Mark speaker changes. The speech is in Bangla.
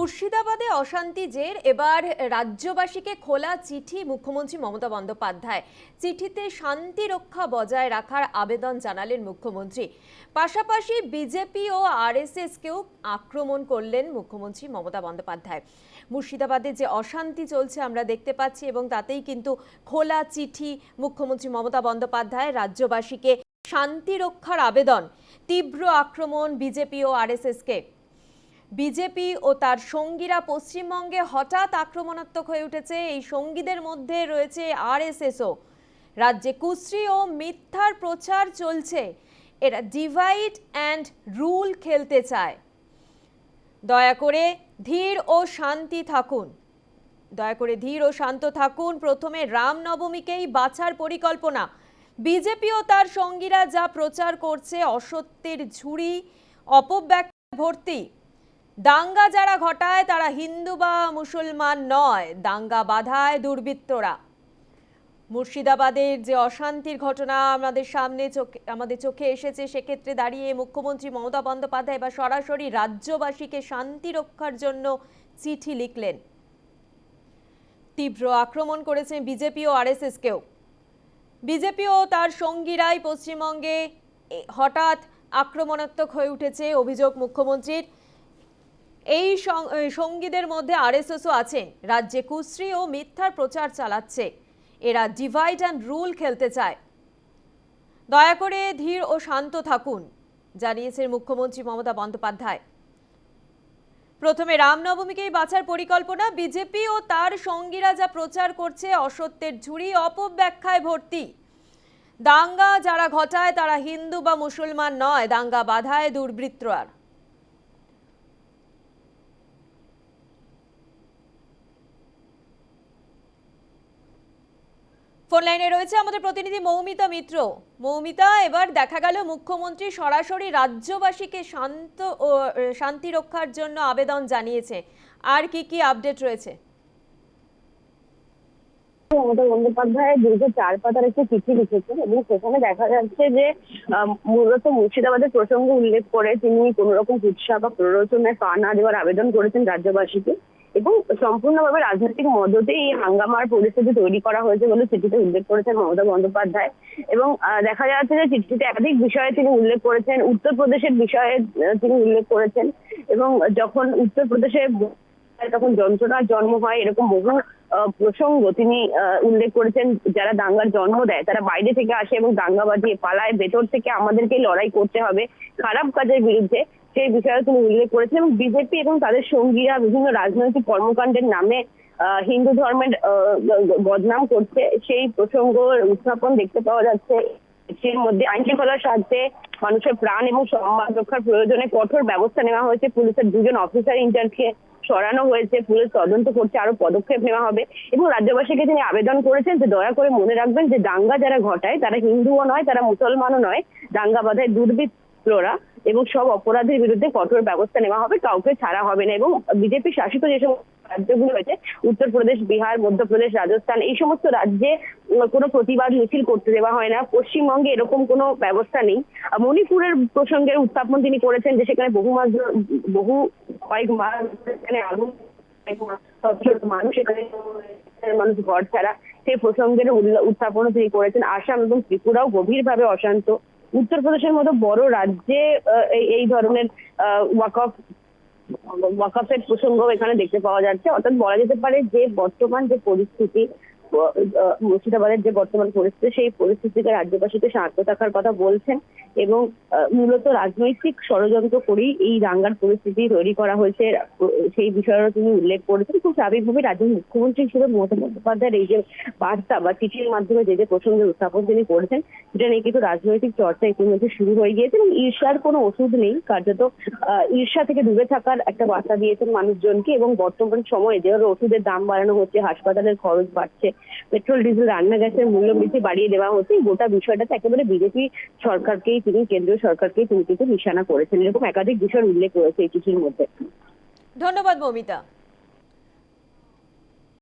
Speaker 1: মুর্শিদাবাদে অশান্তি জের। এবার রাজ্যবাসীকে খোলা চিঠি মুখ্যমন্ত্রী মমতা বন্দ্যোপাধ্যায়। চিঠিতে শান্তি রক্ষা বজায় রাখার আবেদন জানালেন মুখ্যমন্ত্রী। পাশাপাশি বিজেপি ও আরএসএসকেও আক্রমণ করলেন মুখ্যমন্ত্রী মমতা বন্দ্যোপাধ্যায়। মুর্শিদাবাদে যে অশান্তি চলছে আমরা দেখতে পাচ্ছি এবং তাতেই কিন্তু খোলা চিঠি মুখ্যমন্ত্রী মমতা বন্দ্যোপাধ্যায় রাজ্যবাসীকে শান্তি রক্ষার আবেদন, তীব্র আক্রমণ বিজেপি ও আরএসএসকে। বিজেপি ও তার সঙ্গীরা পশ্চিমবঙ্গে হঠাৎ আক্রমণাত্মক হয়ে উঠেছে। এই সঙ্গীদের মধ্যে রয়েছে আরএসএসও। রাজ্যে কুশ্রী ও মিথ্যার প্রচার চলছে। এরা ডিভাইড অ্যান্ড রুল খেলতে চায়। দয়া করে ধীর ও শান্তি থাকুন। দয়া করে ধীর ও শান্ত থাকুন। প্রথমে রামনবমীকেই বাছার পরিকল্পনা। বিজেপি ও তার সঙ্গীরা যা প্রচার করছে, অসত্যের ঝুড়ি অপব্যাখ্যা ভর্তি। দাঙ্গা যারা ঘটায়, তারা হিন্দু বা মুসলমান নয়। দাঙ্গা বাধায় দুর্বৃত্তরা। মুর্শিদাবাদের যে অশান্তির ঘটনা আমাদের সামনে চোখে, আমাদের চোখে এসেছে, সেক্ষেত্রে দাঁড়িয়ে মুখ্যমন্ত্রী মমতা বন্দ্যোপাধ্যায় বা সরাসরি রাজ্যবাসীকে শান্তি রক্ষার জন্য চিঠি লিখলেন। তীব্র আক্রমণ করেছেন বিজেপি ও আরএসএসকেও। বিজেপি ও তার সঙ্গীরাই পশ্চিমবঙ্গে হঠাৎ আক্রমণাত্মক হয়ে উঠেছে, অভিযোগ মুখ্যমন্ত্রীর। এই সঙ্গীদের মধ্যে আরএসএসও আছেন রাজ্যে কুশ্রী ও মিথ্যার প্রচার চালাচ্ছে। এরা ডিভাইড অ্যান্ড রুল খেলতে চায়। দয়া করে ধীর ও শান্ত থাকুন, জানিয়েছেন মুখ্যমন্ত্রী মমতা বন্দ্যোপাধ্যায়। প্রথমে রামনবমীকেই বাছার পরিকল্পনা বিজেপি ও তার সঙ্গীরা যা প্রচার করছে অসত্যের ঝুড়ি অপব্যাখ্যায় ভর্তি। দাঙ্গা যারা ঘটায় তারা হিন্দু বা মুসলমান নয়, দাঙ্গা বাধায় দুর্বৃত্তরা। ফোন লাইনে রয়েছে আমাদের প্রতিনিধি মৌমিতা মিত্র। মৌমিতা, এবার দেখা গেল মুখ্যমন্ত্রী সরাসরি রাজ্যবাসীকে শান্ত ও শান্তি রক্ষার জন্য আবেদন জানিয়েছে। আর কি কি আপডেট রয়েছে?
Speaker 2: মমতা বন্দ্যোপাধ্যায় দীর্ঘ চার পাতার একটি চিঠি লিখেছেন এবং সেখানে দেখা যাচ্ছে যে মূলত মুর্শিদাবাদের প্রসঙ্গ উল্লেখ করে তিনি কোন রকম উৎসাহ বা প্ররোচনায় পা না দেওয়ার আবেদন করেছেন রাজ্যবাসীকে। এবং সম্পূর্ণভাবে রাজনৈতিক মদতে এই হাঙ্গামার পরিস্থিতি তৈরি করা হয়েছে বলে চিঠিতে উল্লেখ করেছেন মমতা বন্দ্যোপাধ্যায়। এবং দেখা যাচ্ছে যে চিঠিতে একাধিক বিষয়ে তিনি উল্লেখ করেছেন, উত্তরপ্রদেশের বিষয়ে তিনি উল্লেখ করেছেন এবং যখন উত্তরপ্রদেশে তখন যন্ত্রণার জন্ম হয় এরকম বহু প্রসঙ্গ তিনি উল্লেখ করেছেন। যারা দাঙ্গার জন্ম দেয়, তারা বাইরে থেকে আসে এবং দাঙ্গা বাজিয়ে পালায়, ভেতর থেকে আমাদেরকে লড়াই করতে হবে। খারাপ কাজের বিরুদ্ধে সেই বিষয়ে তিনি উল্লেখ করেছেন এবং বিজেপি এবং তাদের সঙ্গীরা বিভিন্ন রাজনৈতিক কর্মকাণ্ডের নামে হিন্দু ধর্মের বদনাম করছে। সেই প্রসঙ্গ উত্থাপন দেখতে পাওয়া যাচ্ছে। এর মধ্যে আইন শৃঙ্খলার স্বার্থে মানুষের প্রাণ এবং সম্মান রক্ষার প্রয়োজনে কঠোর ব্যবস্থা নেওয়া হয়েছে। পুলিশের দুজন অফিসার ইনচার্জকে সরানো হয়েছে। পুলিশ তদন্ত করছে আরও পদক্ষেপ নেওয়া হবে। এবং রাজ্যবাসীকে তিনি আবেদন করেছেন যে, দয়া করে মনে রাখবেন যে, দাঙ্গা যারা ঘটায়, তারা হিন্দুও নয়, তারা মুসলমানও নয়। দাঙ্গা বাধায় দুর্বৃত্তরা এবং সব অপরাধের বিরুদ্ধে কঠোর ব্যবস্থা নেওয়া হবে, কাউকে ছাড়া হবে না। এবং বিজেপি শাসিত যে সমস্ত রাজ্যগুলো রয়েছে, উত্তরপ্রদেশ, বিহার, মধ্যপ্রদেশ, রাজস্থান, এই সমস্ত রাজ্যে কোনো প্রতিবাদ মিছিল করতে দেওয়া হয় না। পশ্চিমবঙ্গে এরকম কোনো ব্যবস্থা নেই। মণিপুরের প্রসঙ্গের উত্থাপন তিনি করেছেন যে সেখানে বহু মাস বহু কয়েক মাস সেখানে আগুন মানুষ এখানে মানুষ ঘর ছাড়া। সেই প্রসঙ্গের উত্থাপনও তিনি করেছেন। আসাম এবং ত্রিপুরাও গভীরভাবে অশান্ত। উত্তরপ্রদেশের মতো বড় রাজ্যে এই- ধরনের ওয়াক অফ ওয়াকফের প্রসঙ্গ এখানে দেখতে পাওয়া যাচ্ছে। অর্থাৎ বলা যেতে পারে যে বর্তমান যে পরিস্থিতি মুর্শিদাবাদের যে বর্তমান পরিস্থিতি, সেই পরিস্থিতিতে রাজ্যবাসীকে শান্ত থাকার কথা বলছেন এবং মূলত রাজনৈতিক ষড়যন্ত্র করেই এই দাঙ্গার পরিস্থিতি তৈরি করা হয়েছে। সেই বিষয়েও তিনি উল্লেখ করেছেন। খুব স্বাভাবিকভাবে রাজ্যের মুখ্যমন্ত্রী হিসেবে মমতা বন্দ্যোপাধ্যায়ের এই যে বার্তা বা চিঠির মাধ্যমে যে যে প্রসঙ্গের উত্থাপন তিনি করেছেন, সেটা নিয়ে কিন্তু রাজনৈতিক চর্চা ইতিমধ্যে শুরু হয়ে গিয়েছে এবং ঈর্ষার কোনো ওষুধ নেই। কার্যত ঈর্ষা থেকে দূরে থাকার একটা বার্তা দিয়েছেন মানুষজনকে এবং বর্তমান সময়ে যেভাবে ওষুধের দাম বাড়ানো হচ্ছে, হাসপাতালের খরচ বাড়ছে পেট্রোল, ডিজেল রান্না গ্যাসের মূল্য বৃদ্ধি বাড়িয়ে দেওয়া হচ্ছে। গোটা বিষয়টাতে একেবারে বিজেপি সরকারকেই তিনি, কেন্দ্রীয় সরকারকেই তিনি কিন্তু নিশানা করেছেন। এরকম একাধিক বিষয়ের উল্লেখ রয়েছে এই চিঠির মধ্যে।
Speaker 1: ধন্যবাদ, মৌমিতা।